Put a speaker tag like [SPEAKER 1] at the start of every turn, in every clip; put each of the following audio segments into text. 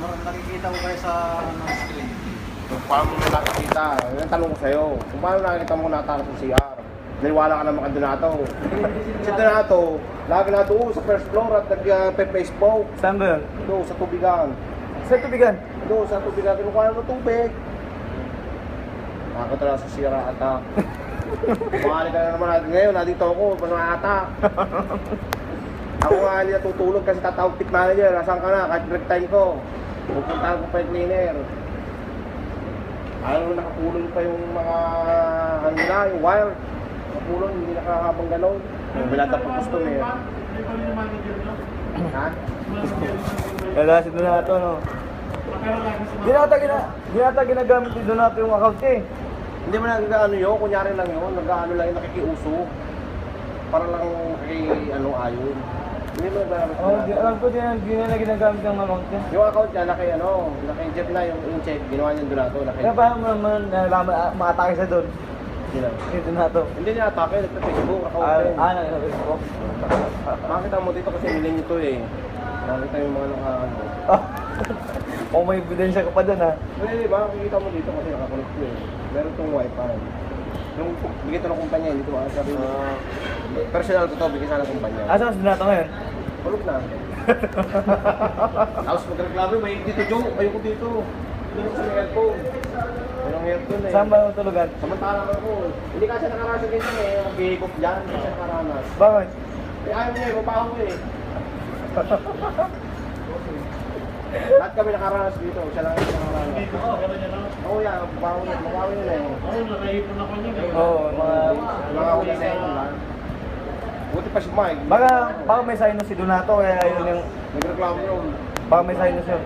[SPEAKER 1] mar- nakikita ko kayo sa ano, screen.
[SPEAKER 2] Kung paano mo nakakita, yung tanong ko sa'yo, kung paano nakikita mo natakot sa CR? Naniwala ka naman kay Donato. Si Donato, lagi na doon sa first floor at nag-Facebook.
[SPEAKER 3] Saan ba yun?
[SPEAKER 2] Doon sa tubigan.
[SPEAKER 3] Sa tubigan.
[SPEAKER 2] Doon sa tubigan, kinukuha ng tubig. Nakakita na sa sira ata. Kumali ka na naman natin ngayon, nandito ako, panata. Ako nga hindi natutulog kasi tatawag tip manager, nasaan ka na, kahit break time ko. Pupuntahan ko pa yung cleaner. Mo nakapulong pa yung mga, ano nila, yung wire. Nakapulong, hindi nakahabang gano'n. Yung binata pa customer. Ha?
[SPEAKER 3] Wala si Donato, no? Di na ata, gina, di na ata ginagamit ni Donato yung account eh.
[SPEAKER 2] Hindi mo nag-ano yun, kunyari lang yun, nag-ano lang yun, nakikiuso. Para lang kay ano ayon. Hindi mo nag-ano
[SPEAKER 3] Oh, di, alam ko di na, di na, na ginagamit yung account niya.
[SPEAKER 2] Yung account niya, naki ano, naki-jet na yung, yung check, ginawa niya doon ato, naki
[SPEAKER 3] Kaya paano mo naman nalaman, ah, maatake siya doon?
[SPEAKER 2] Hindi na.
[SPEAKER 3] Si Donato.
[SPEAKER 2] Hindi niya atake, nagpa-Facebook, account
[SPEAKER 3] Ah,
[SPEAKER 2] din.
[SPEAKER 3] ah, ko.
[SPEAKER 2] Makita mo dito kasi nilin nyo to eh. Nakita yung mga naka ano.
[SPEAKER 3] Oh, may ebidensya ka pa doon ha.
[SPEAKER 2] Hindi, di ba? Makikita mo dito kasi nakakonect ko eh. Meron tong wifi. Yung bigay to ng kumpanya, hindi ko sabi mo. personal ko to, bigay sana ng kumpanya.
[SPEAKER 3] Asa si Donato ngayon?
[SPEAKER 2] Tulog na. Tapos magreklamo, may dito Joe, ayoko dito. Dito sa may aircon. Mayroong aircon eh.
[SPEAKER 3] Saan ba yung tulugan?
[SPEAKER 2] Samantalang ako, hindi kasi nakaranas din siya eh, mag-higop dyan, hindi siya nakaranas.
[SPEAKER 3] Bakit?
[SPEAKER 2] Eh, ayaw niya eh, mapaho ko eh. Lahat kami nakaranas dito, siya lang yung nakaranas. Oo yan, mapaho yun, mapaho yun eh.
[SPEAKER 3] Oo, mga...
[SPEAKER 2] Mga huli sa inyo lang. Buti pa si Mike,
[SPEAKER 3] Baka, baka may sinus si Donato kaya yun yung...
[SPEAKER 2] nagreklamo yun.
[SPEAKER 3] Baka may sinus yun.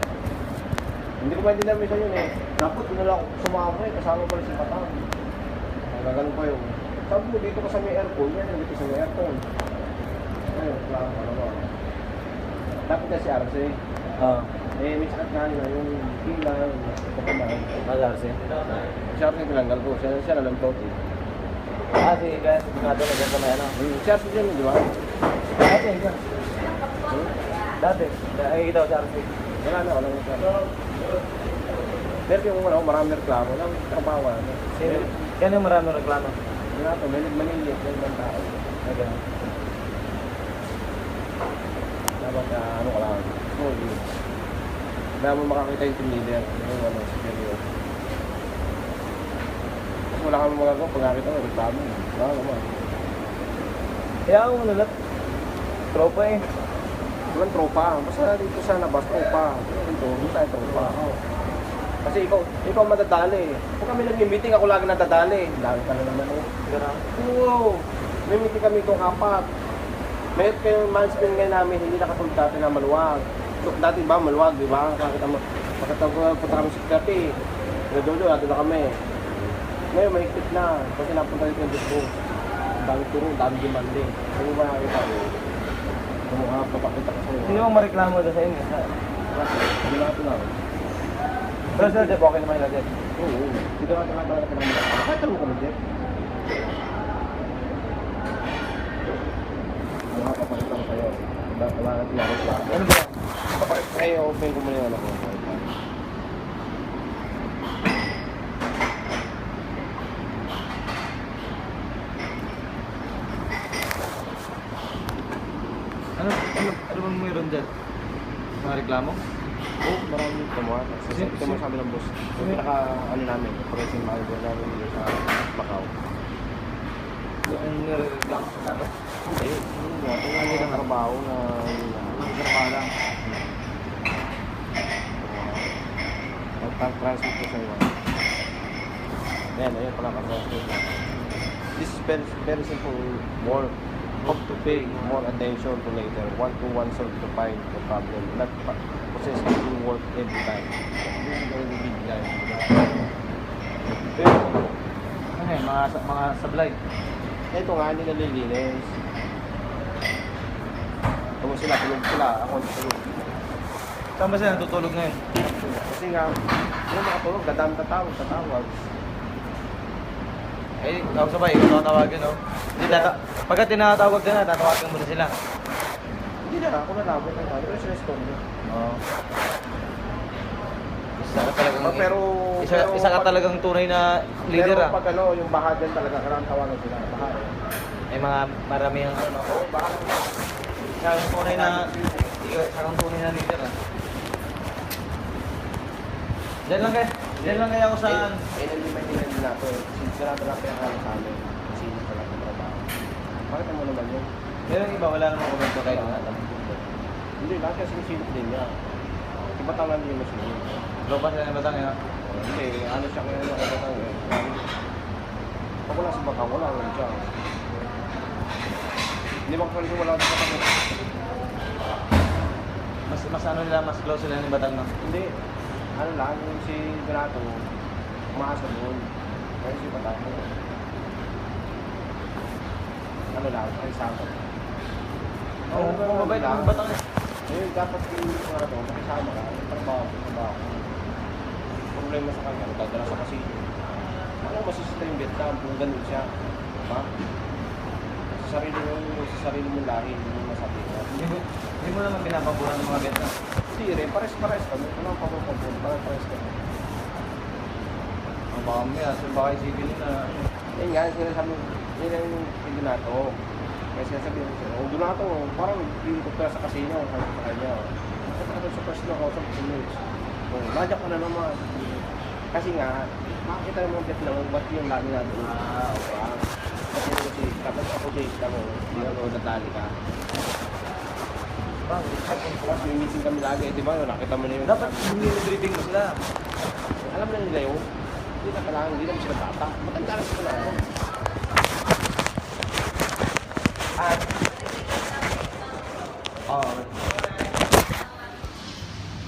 [SPEAKER 2] Hindi ko maintindihan minsan yun eh. Dapat doon na lang ako sumama eh, kasama pa rin si Patang. Kaya ganun pa yun. Sabi mo dito ka sa may aircon, yan dito sa may aircon. Ayun, klaro ka naman. Dapat na si Arce.
[SPEAKER 3] Oo.
[SPEAKER 2] Eh, may sakit nga nila yung pila, yung kapamahan.
[SPEAKER 3] Malarse.
[SPEAKER 2] Si Arce tinanggal ko, siya, siya na lang to. eh.
[SPEAKER 3] Ah, si kaya si Donato na dyan sa may ano.
[SPEAKER 2] Hmm, Si Arce dyan, di ba?
[SPEAKER 3] Dati, ikaw.
[SPEAKER 2] Hmm?
[SPEAKER 3] Dati. Ay, ikaw si Arce.
[SPEAKER 2] Wala na, wala na siya. Pero yung ano, marami reklamo lang, na.
[SPEAKER 3] Sino? Yan yung maraming reklamo.
[SPEAKER 2] Na ito, may nagmanilit, may ibang tao.
[SPEAKER 3] Ay, ganun.
[SPEAKER 2] Dapat na ano ka lang, slowly. Kaya mo makakita yung team leader, yung ano, superior. Kasi wala kami magagawa pag nakita mo, reklamo. Wala naman.
[SPEAKER 3] Kaya ako nalat. Tropa eh.
[SPEAKER 2] Walang tropa. Basta dito sa labas, tropa. Dito, hindi tayo tropa. Kasi ikaw, ikaw madadali. Kung kami nag-meeting, ako lagi nadadali. Dami ka na naman eh. Oo. May meeting kami itong apat. May kayo management ngayon namin, hindi nakatulog dati na maluwag. So, dati ba maluwag, di ba? Nakakita mo, makatawag punta kami sa kati. Nadulo, nato na kami. Ngayon, mahigpit na. Kasi napunta dito yung. Ang dami turo, ang dami demande. Ano ba nakakita ko? Kung mga papakita ko sa'yo.
[SPEAKER 3] Sino ang mareklamo doon sa inyo? Sa-
[SPEAKER 2] Hindi natin na.
[SPEAKER 3] Pero sir, Jeff, okay naman yung Jeff.
[SPEAKER 2] Oo. Dito natin na talaga namin. Kahit mo kami, Jeff. Makakapakita ko sa'yo. Wala natin nakit lang.
[SPEAKER 3] Ano ba?
[SPEAKER 2] Ay, open ko muna yung ano ko.
[SPEAKER 3] Ano, ano, ano bang mayroon dyan? Mga reklamo?
[SPEAKER 2] Oo, oh, maraming kumuha. Kasi ito mo
[SPEAKER 3] sin-
[SPEAKER 2] sabi ng boss. Yung pinaka, ano namin, pricing manager namin sa Macau.
[SPEAKER 3] Ang nireklamo sa ano?
[SPEAKER 2] Eh, yun nga. Yung trabaho na
[SPEAKER 3] Ang trabaho lang.
[SPEAKER 2] Mag-translate ko sa iyo. Ayan, ayan pala ka-translate. This is very, very simple more hope to pay more attention to later. One to one solve to find the problem. Not process doing work every time. This is very big guy. Pero,
[SPEAKER 3] Ano eh, mga, mga sablay.
[SPEAKER 2] ito nga, hindi Kung sila, tulog sila. Ako, hindi tulog.
[SPEAKER 3] Saan ba sila natutulog ngayon?
[SPEAKER 2] Kasi nga, hindi makatulog. Dadami tatawag, tatawag.
[SPEAKER 3] Eh, ako sabay, ikaw tawagin, no? Hindi, tata pagka tinatawag ka na, tatawagan mo na sila.
[SPEAKER 2] Hindi na, ako na lang. Ako na lang. Pero sila stone.
[SPEAKER 3] Oo. Isa ka talagang,
[SPEAKER 2] Oh, pero,
[SPEAKER 3] isa,
[SPEAKER 2] pero
[SPEAKER 3] isa ka talagang tunay na leader
[SPEAKER 2] pero
[SPEAKER 3] ah.
[SPEAKER 2] pag ano, yung baha dyan talaga, kailangan tawagan sila. Baha eh.
[SPEAKER 3] May mga marami ang ano.
[SPEAKER 2] Oo, baha.
[SPEAKER 3] Isa kang tunay na, kang tunay na leader ah. Diyan lang kaya, diyan lang kaya ako sa...
[SPEAKER 2] Eh, hindi ba hindi nila ito. Sincerado lang kaya kaya sa amin. Sinit pa lang yung trabaho. Bakit mo naman yun?
[SPEAKER 3] Pero yung iba, wala namang komento kayo na
[SPEAKER 2] Hindi, lahat kasi sinit din niya. Iba tama hindi mo sinit.
[SPEAKER 3] Lopas na yung batang yun.
[SPEAKER 2] Hindi, ano siya kaya ano ano eh. Pag wala si Baka, wala rin siya. Hindi bang kung wala sa Baka?
[SPEAKER 3] Mas, ano nila, mas close sila ni Batang no?
[SPEAKER 2] Hindi. Ano lang, yung si Donato, umaasa doon. Kaya si Baka, ano lang, ay sama.
[SPEAKER 3] Oo, oh, mabait
[SPEAKER 2] lang.
[SPEAKER 3] yung Batang eh.
[SPEAKER 2] Ngayon, dapat yung mga to, makisama ka, trabaho, trabaho. Problema sa kanya, nagdadala sa kasino. Ano masisita yung Vietnam kung ganun siya? Sa sarili mo, sa sarili mo lahi, hindi mo masabi.
[SPEAKER 3] Hindi mo, hindi mo naman pinapaburan ng mga.
[SPEAKER 2] Hindi rin, pares-pares kami. Ano ang papapapun? Pares-pares kami.
[SPEAKER 3] Ang baka may aso, baka isipin nila.
[SPEAKER 2] Yun nga, sinasabi, yun ang yung kay Donato. Kaya sinasabi ko siya, oh Donato, parang hindi ko pera sa kasino, sabi ko sa kanya. Sabi ko sa first na ako sa minutes. Oh, madyak ka na naman. Kasi nga, makikita naman ang Vietnam, ba't yung lagi natin?
[SPEAKER 3] Ah,
[SPEAKER 2] okay. Tapos ako date ako, hindi ako ka. Tapos may meeting kami lagi, di ba? Nakita mo na yung...
[SPEAKER 3] Dapat nire-briefing mo sila.
[SPEAKER 2] Alam na nila yun. Hindi na hindi naman sila bata. Matanda na
[SPEAKER 3] oh,